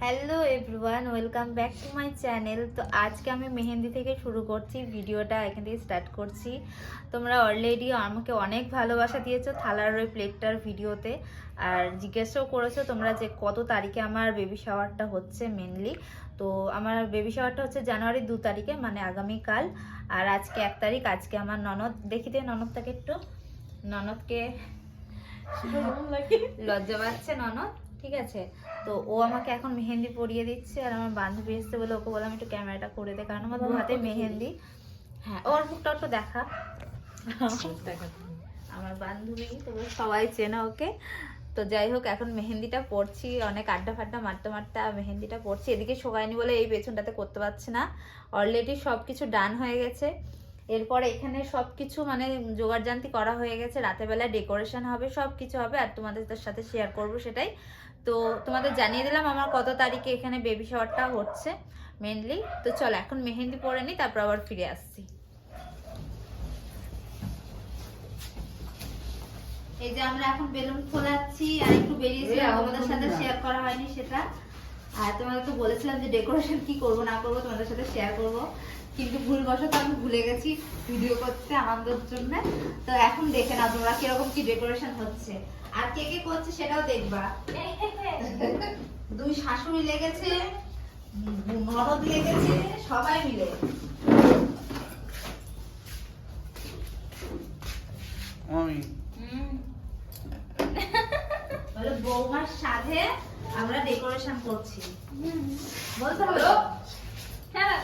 Hello everyone welcome back to my channel তো আজকে আমি মেহেন্দি থেকে শুরু করছি ভিডিওটা এখান থেকে স্টার্ট করছি। তোমরা অলরেডি আমাকে অনেক ভালোবাসা দিয়েছ থালার ওই প্লেটটার ভিডিওতে। আর জিজ্ঞেসও করেছ তোমরা যে কত তারিখে আমার বেবি শাওয়ারটা হচ্ছে মেনলি তো আমার বেবি শাওয়ারটা হচ্ছে জানুয়ারি দু তারিখে মানে আগামীকাল। আর আজকে এক তারিখ আজকে আমার ননদ। দেখি দে ননদটাকে একটু। ননদকে লজ্জা পাচ্ছে ননদ। ঠিক আছে? তো ও আমাকে এখন মেহেন্দি পরিয়ে দিচ্ছে আর আমার বান্ধবী এসছে বলে ওকে বললাম একটু ক্যামেরাটা করে দে কারণ আমার হাতে মেহেন্দি। হ্যাঁ ওর মুখটা একটু দেখা। আমার বান্ধবী তো সবাই চেনা ওকে। তো যাই হোক এখন মেহেন্দিটা পড়ছি অনেক আড্ডা ফাড্ডা মারতে মারতে মেহেন্দিটা পড়ছি এদিকে শোকায়নি বলে এই পেছনটাতে করতে পারছি না। অলরেডি সব কিছু ডান হয়ে গেছে। এরপর এখানে সব কিছু মানে জোগাড়জান্তি করা হয়ে গেছে। রাতের বেলা ডেকোরেশন হবে সব কিছু হবে আর তোমাদের সাথে শেয়ার করব সেটাই। তো তোমাদের জানিয়ে দিলাম আমার কত তারিখে এখানে বেবি শাওয়ারটা হচ্ছে মেনলি তো চলো এখন মেহেন্দি পরে নিই তারপর আবার ফিরে আসছি। এই যে আমরা এখন বেলুন ফোলাচ্ছি আর একটু বেরিয়েছিলাম তোমাদের সাথে শেয়ার করা হয়নি সেটা। আর তোমাদেরকে বলেছিলাম যে ডেকোরেশন কি করব না করব তোমাদের সাথে শেয়ার করব। কিন্তু ভুলবশত আমি ভুলে গেছি ভিডিও করতে আনন্দের জন্য। তো এখন দেখে নাও তোমরা কীরকম কি ডেকোরেশন হচ্ছে। আর কে কে করছে সেটাও দেখবা। দুই শাশুড়ি লেগেছে ননদ লেগেছে সবাই মিলে। আমি? বলে বৌমার সাথে আমরা ডেকোরেশন করছি। বলতে হলো তো? হ্যাঁ।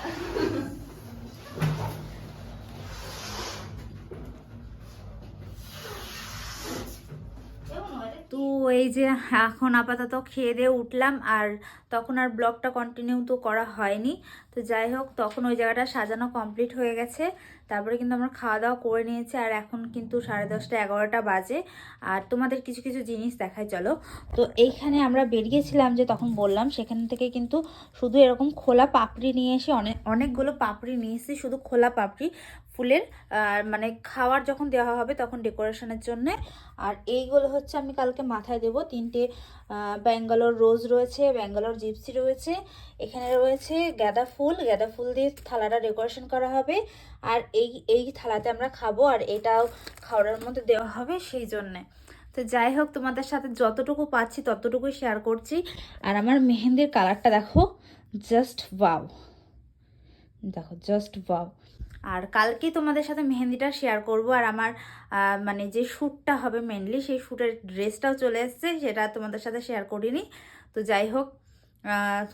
তো এই যে এখন আপাতত খেয়ে দিয়ে উঠলাম আর তখন আর ব্লগটা কন্টিনিউ তো করা হয়নি। তো যাই হোক, তখন ওই জায়গাটা সাজানো কমপ্লিট হয়ে গেছে। তারপরে কিন্তু আমরা খাওয়া দাওয়া করে নিয়েছি আর এখন কিন্তু সাড়ে দশটা এগারোটা বাজে। আর তোমাদের কিছু কিছু জিনিস দেখায় চলো। তো এইখানে আমরা বেরিয়েছিলাম যে তখন বললাম, সেখান থেকে কিন্তু শুধু এরকম খোলা পাপড়ি নিয়ে এসে অনেক অনেকগুলো পাপড়ি নিয়ে এসেছি, শুধু খোলা পাপড়ি। ফুলের, আর মানে খাওয়ার যখন দেওয়া হবে তখন ডেকোরেশনের জন্য। আর এইগুলো হচ্ছে আমি কালকে মাথায় দেব। তিনটে ব্যাঙ্গালোর রোজ রয়েছে ব্যাঙ্গালোর জিপসি রয়েছে, এখানে রয়েছে গাঁদা ফুল গাঁদা ফুল দিয়ে থালাটা ডেকোরেশন করা হবে। আর এই এই থালাতে আমরা খাব আর এটাও খাওয়ার মধ্যে দেওয়া হবে সেই জন্যে। তো যাই হোক, তোমাদের সাথে যতটুকু পাচ্ছি ততটুকুই শেয়ার করছি। আর আমার মেহেন্দির কালারটা দেখো জাস্ট ওয়াও দেখো জাস্ট ওয়াও আর কালকে তোমাদের সাথে মেহেন্দিটা শেয়ার করব। আর আমার মানে যে শ্যুটটা হবে মেনলি সেই শ্যুটের ড্রেসটাও চলে এসছে, সেটা তোমাদের সাথে শেয়ার করিনি। তো যাই হোক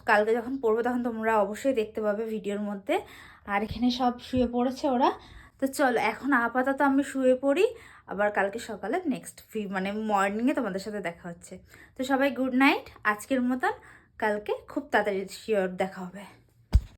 কালকে যখন পড়ব তখন তোমরা অবশ্যই দেখতে পাবে ভিডিওর মধ্যে। আর এখানে সব শুয়ে পড়েছে ওরা। তো চলো, এখন আপাতত আমি শুয়ে পড়ি। আবার কালকে সকালে নেক্সট ফি মানে মর্নিংয়ে তোমাদের সাথে দেখা হচ্ছে। তো সবাই গুড নাইট আজকের মতন। কালকে খুব তাড়াতাড়ি শিওর দেখা হবে।